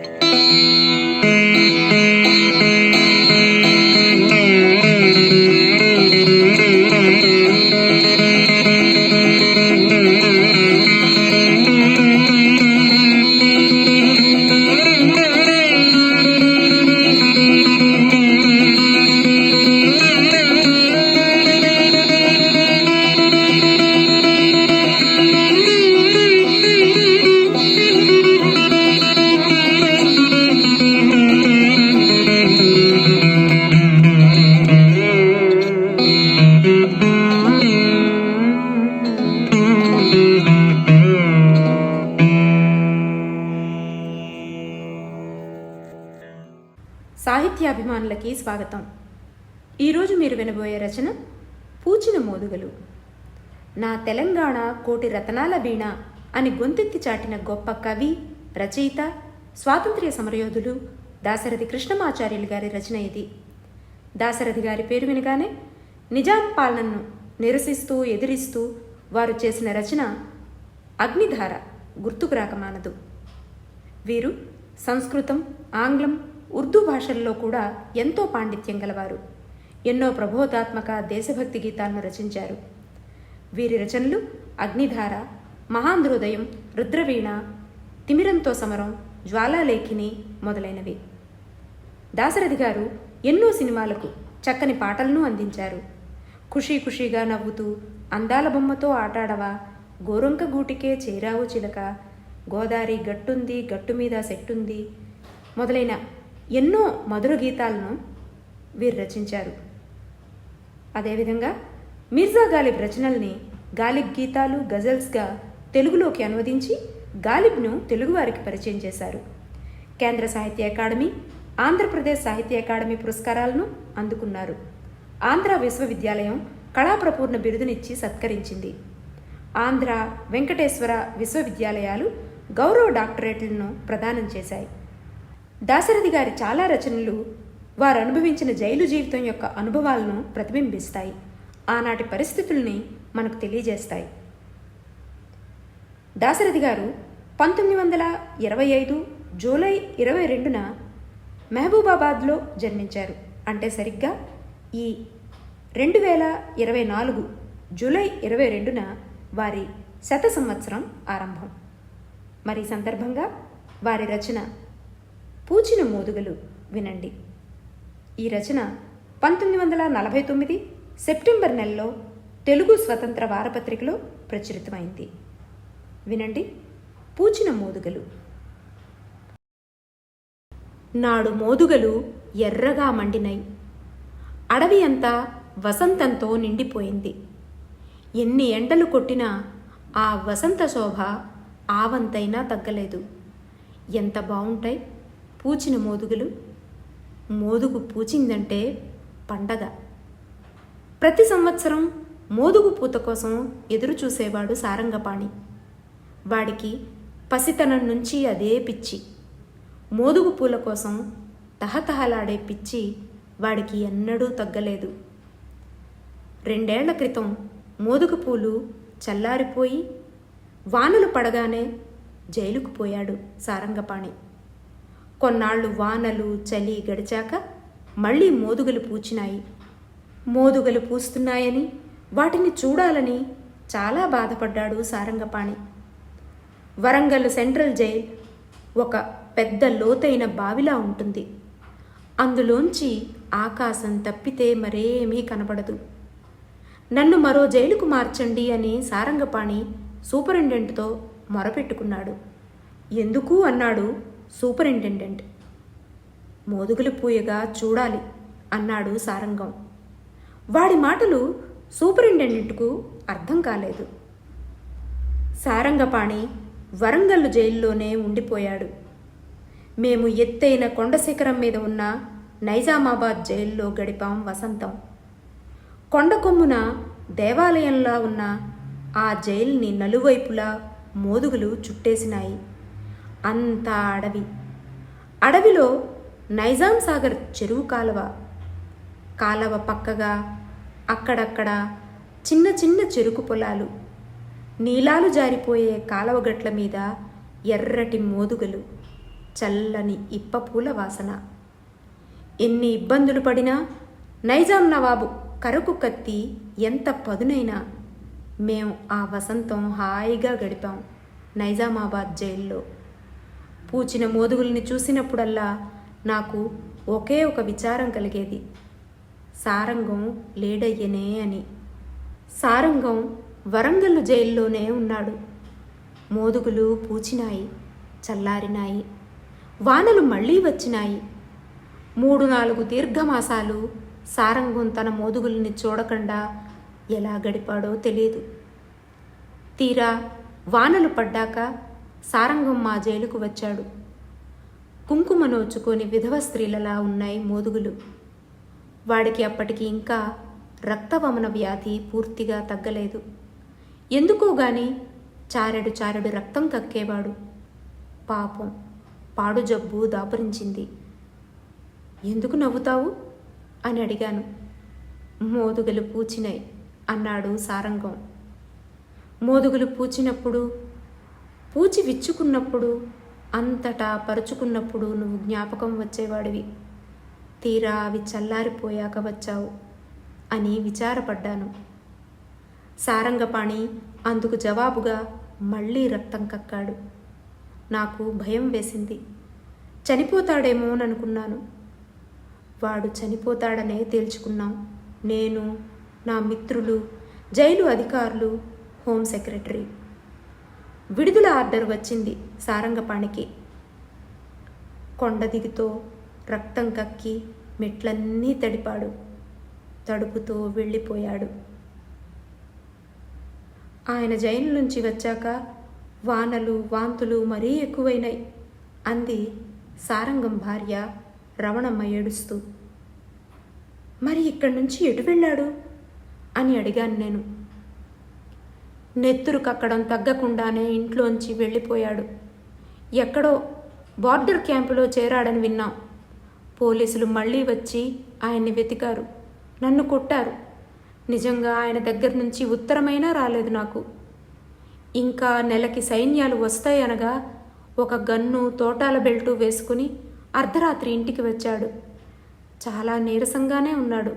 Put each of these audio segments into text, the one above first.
Música సాహిత్యాభిమానులకి స్వాగతం. ఈరోజు మీరు వినబోయే రచన పూచిన మోదుగలు. నా తెలంగాణ కోటి రతనాల వీణ అని గొంతెత్తి చాటిన గొప్ప కవి రచయిత స్వాతంత్ర్య సమరయోధులు దాశరథి కృష్ణమాచార్యులు గారి రచన ఇది. దాశరథి గారి పేరు వినగానే నిజాం పాలనను నిరసిస్తూ ఎదిరిస్తూ వారు చేసిన రచన అగ్నిధార గుర్తుకు రాకమానదు. వీరు సంస్కృతం ఆంగ్లం ఉర్దూ భాషల్లో కూడా ఎంతో పాండిత్యం గలవారు. ఎన్నో ప్రబోధాత్మక దేశభక్తి గీతాలను రచించారు. వీరి రచనలు అగ్నిధార మహాంధ్రోదయం రుద్రవీణ తిమిరంతో సమరం జ్వాలాలేఖిని మొదలైనవి. దాశరథి గారు ఎన్నో సినిమాలకు చక్కని పాటలను అందించారు. ఖుషీ ఖుషీగా నవ్వుతూ అందాల బొమ్మతో ఆటాడవా గోరంక గూటికే చేరావు చిలక గోదారి గట్టుంది గట్టు మీద సెట్టుంది మొదలైన ఎన్నో మధుర గీతాలను వీరు రచించారు. అదేవిధంగా మిర్జా గాలిబ్ రచనల్ని గాలిబ్ గీతాలు గజల్స్గా తెలుగులోకి అనువదించి గాలిబ్ను తెలుగువారికి పరిచయం చేశారు. కేంద్ర సాహిత్య అకాడమీ ఆంధ్రప్రదేశ్ సాహిత్య అకాడమీ పురస్కారాలను అందుకున్నారు. ఆంధ్ర విశ్వవిద్యాలయం కళాప్రపూర్ణ బిరుదునిచ్చి సత్కరించింది. ఆంధ్ర వెంకటేశ్వర విశ్వవిద్యాలయాలు గౌరవ డాక్టరేట్లను ప్రదానం చేశాయి. దాశరథి గారి చాలా రచనలు వారు అనుభవించిన జైలు జీవితం యొక్క అనుభవాలను ప్రతిబింబిస్తాయి. ఆనాటి పరిస్థితుల్ని మనకు తెలియజేస్తాయి. దాశరథి గారు పంతొమ్మిది వందల ఇరవై ఐదు జూలై ఇరవై రెండున మహబూబాబాద్లో జన్మించారు. అంటే సరిగ్గా ఈ రెండు వేల ఇరవై నాలుగు జూలై ఇరవై రెండున వారి శత సంవత్సరం ఆరంభం. మరి సందర్భంగా వారి రచన పూచిన మోదుగలు వినండి. ఈ రచన పంతొమ్మిది వందల నలభై తొమ్మిది సెప్టెంబర్ నెలలో తెలుగు స్వతంత్ర వారపత్రికలో ప్రచురితమైంది. వినండి. పూచిన మోదుగలు. నాడు మోదుగలు ఎర్రగా మండినై అడవి అంతా వసంతంతో నిండిపోయింది. ఎన్ని ఎండలు కొట్టినా ఆ వసంత శోభ ఆవంతైనా తగ్గలేదు. ఎంత బాగుంటాయి పూచిన మోదుగులు. మోదుగు పూచిందంటే పండగ. ప్రతి సంవత్సరం మోదుగు పూత కోసం ఎదురు చూసేవాడు సారంగపాణి. వాడికి పసితనం నుంచి అదే పిచ్చి. మోదుగు పూల కోసం తహతహలాడే పిచ్చి వాడికి ఎన్నడూ తగ్గలేదు. రెండేళ్ళ క్రితం మోదుగు పూలు చల్లారిపోయి వానలు పడగానే జైలుకు పోయాడు సారంగపాణి. కొన్నాళ్ళు వానలు చలి గడిచాక మళ్ళీ మోదుగలు పూచినాయి. మోదుగలు పూస్తున్నాయని వాటిని చూడాలని చాలా బాధపడ్డాడు సారంగపాణి. వరంగల్ సెంట్రల్ జైల్ ఒక పెద్ద లోతైన బావిలా ఉంటుంది. అందులోంచి ఆకాశం తప్పితే మరేమీ కనబడదు. నన్ను మరో జైలుకు మార్చండి అని సారంగపాణి సూపరింటెంట్తో మొరపెట్టుకున్నాడు. ఎందుకు? అన్నాడు సూపరింటెండెంట్ మోదుగులు పూయగా చూడాలి అన్నాడు సారంగం. వాడి మాటలు సూపరింటెండెంట్కు అర్థం కాలేదు. సారంగపాణి వరంగల్లు జైల్లోనే ఉండిపోయాడు. మేము ఎత్తైన కొండ శిఖరం మీద ఉన్న నైజామాబాద్ జైల్లో గడిపాం వసంతం. కొండ కొమ్మున దేవాలయంలా ఉన్న ఆ జైల్ని నలువైపులా మోదుగులు చుట్టేసినాయి. అంతా అడవి. అడవిలో నైజాం సాగర్ చెరువు కాలువ. కాలవ పక్కగా అక్కడక్కడ చిన్న చిన్న చెరుకు పొలాలు. నీలాలు జారిపోయే కాలవ గట్ల మీద ఎర్రటి మోదుగలు చల్లని ఇప్పపూల వాసన. ఎన్ని ఇబ్బందులు పడినా నైజాం నవాబు కరకు కత్తి ఎంత పదునైనా మేం ఆ వసంతం హాయిగా గడిపాం నైజామాబాద్ జైల్లో. పూచిన మోదుగుల్ని చూసినప్పుడల్లా నాకు ఒకే ఒక విచారం కలిగేది. సారంగం లేడయ్యనే అని. సారంగం వరంగల్ జైల్లోనే ఉన్నాడు. మోదుగులు పూచినాయి చల్లారినాయి వానలు మళ్ళీ వచ్చినాయి. మూడు నాలుగు దీర్ఘమాసాలు సారంగం తన మోదుగుల్ని చూడకుండా ఎలా గడిపాడో తెలియదు తీరా వానలు పడ్డాక సారంగం మా జైలుకు వచ్చాడు. కుంకుమ నోచుకొని విధవ స్త్రీలలా ఉన్నాయి మోదుగులు. వాడికి అప్పటికి ఇంకా రక్తవమన వ్యాధి పూర్తిగా తగ్గలేదు. ఎందుకో గాని చారెడు చారెడు రక్తం కక్కేవాడు. పాపం పాడు జబ్బు దాపురించింది. ఎందుకు నవ్వుతావు? అని అడిగాను. మోదుగలు పూచినాయి అన్నాడు సారంగం. మోదుగులు పూచినప్పుడు పూచి విచ్చుకున్నప్పుడు అంతటా పరుచుకున్నప్పుడు నువ్వు జ్ఞాపకం వచ్చేవాడివి. తీరా అవి చల్లారిపోయాక వచ్చావు అని విచారపడ్డాను. సారంగపాణి అందుకు జవాబుగా మళ్ళీ రక్తం కక్కాడు. నాకు భయం వేసింది. చనిపోతాడేమోననుకున్నాను. వాడు చనిపోతాడనే తేల్చుకున్నాం. నేను నా మిత్రులు జైలు అధికారులు హోమ్ సెక్రటరీ. విడుదల ఆర్డర్ వచ్చింది సారంగపాణికి. కొండదిగితో రక్తం కక్కి మెట్లన్నీ తడిపాడు. తడుపుతో వెళ్ళిపోయాడు. ఆయన జైలు నుంచి వచ్చాక వానలు వాంతులు మరీ ఎక్కువైనాయి అంది సారంగం భార్య రవణమ్మ ఏడుస్తూ. మరి ఇక్కడి నుంచి ఎటు వెళ్ళాడు? అని అడిగాను నేను. నెత్తురు కక్కడం తగ్గకుండానే ఇంట్లోంచి వెళ్ళిపోయాడు. ఎక్కడో బార్డర్ క్యాంపులో చేరాడని విన్నాం. పోలీసులు మళ్ళీ వచ్చి ఆయన్ని వెతికారు. నన్ను కొట్టారు. నిజంగా ఆయన దగ్గర నుంచి ఉత్తరమైనా రాలేదు నాకు. ఇంకా నెలకి సైన్యాలు వస్తాయనగా ఒక గన్ను తోటాల బెల్టు వేసుకుని అర్ధరాత్రి ఇంటికి వచ్చాడు. చాలా నీరసంగానే ఉన్నాడు.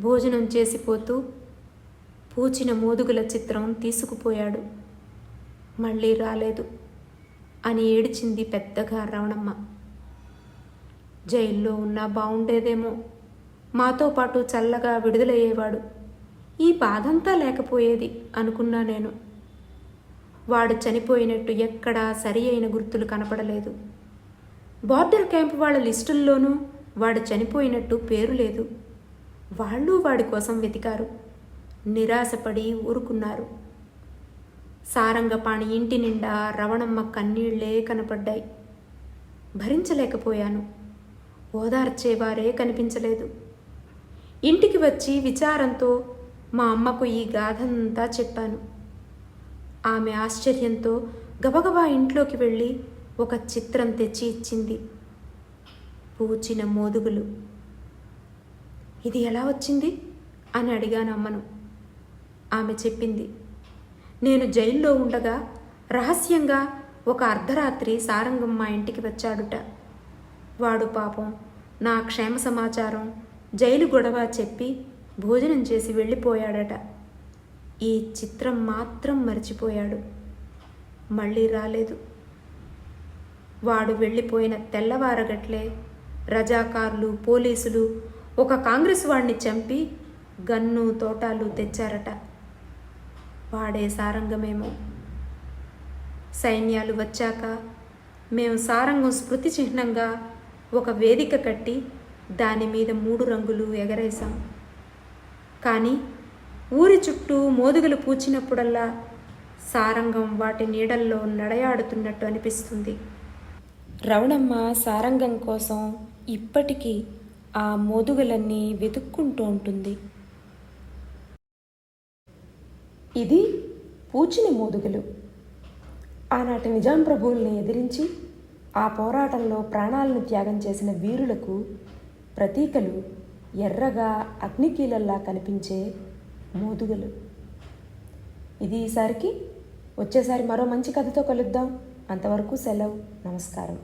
భోజనం చేసిపోతూ పూచిన మోదుగుల చిత్రం తీసుకుపోయాడు. మళ్ళీ రాలేదు అని ఏడిచింది పెద్దగా రవణమ్మ జైల్లో ఉన్నా బాగుండేదేమో మాతో పాటు చల్లగా విడుదలయ్యేవాడు. ఈ బాధంతా లేకపోయేది అనుకున్నా నేను. వాడు చనిపోయినట్టు ఎక్కడా సరి అయిన గుర్తులు కనపడలేదు. బార్డర్ క్యాంప్ వాళ్ళ లిస్టుల్లోనూ వాడు చనిపోయినట్టు పేరు లేదు. వాళ్ళు వాడి కోసం వెతికారు. నిరాశపడి ఊరుకున్నారు. సారంగపాణి ఇంటి నిండా రవణమ్మ కన్నీళ్ళే కనపడ్డాయి. భరించలేకపోయాను. ఓదార్చేవారే కనిపించలేదు. ఇంటికి వచ్చి విచారంతో మా అమ్మకు ఈ గాథంతా చెప్పాను. ఆమె ఆశ్చర్యంతో గబగబా ఇంట్లోకి వెళ్ళి ఒక చిత్రం తెచ్చి ఇచ్చింది. పూచిన మోదుగులు. ఇది ఎలా వచ్చింది? అని అడిగాను అమ్మను. ఆమె చెప్పింది. నేను జైల్లో ఉండగా రహస్యంగా ఒక అర్ధరాత్రి సారంగం మా ఇంటికి వచ్చాడుట. వాడు పాపం నా క్షేమ సమాచారం జైలు గొడవ చెప్పి భోజనం చేసి వెళ్ళిపోయాడట. ఈ చిత్రం మాత్రం మర్చిపోయాడు. మళ్ళీ రాలేదు. వాడు వెళ్ళిపోయిన తెల్లవారగట్లే రజాకారులు పోలీసులు ఒక కాంగ్రెస్ వాడిని చంపి గన్ను తోటాలు తెచ్చారట. వాడే సారంగమేమో. సైన్యాలు వచ్చాక మేము సారంగం స్మృతి చిహ్నంగా ఒక వేదిక కట్టి దాని మీద మూడు రంగులు ఎగరేశాం. కానీ ఊరి చుట్టూ మోదుగలు పూచినప్పుడల్లా సారంగం వాటి నీడల్లో నడయాడుతున్నట్టు అనిపిస్తుంది. రవణమ్మ సారంగం కోసం ఇప్పటికీ ఆ మోదుగలన్నీ వెతుక్కుంటూ ఉంటుంది. ఇది పూచిన మోదుగులు. ఆనాటి నిజాం ప్రభువుల్ని ఎదిరించి ఆ పోరాటంలో ప్రాణాలను త్యాగం చేసిన వీరులకు ప్రతీకలు ఎర్రగా అగ్నికీలల్లా కనిపించే మోదుగలు. ఇది ఈసారికి వచ్చేసారి మరో మంచి కథతో కలుద్దాం. అంతవరకు సెలవు. నమస్కారం.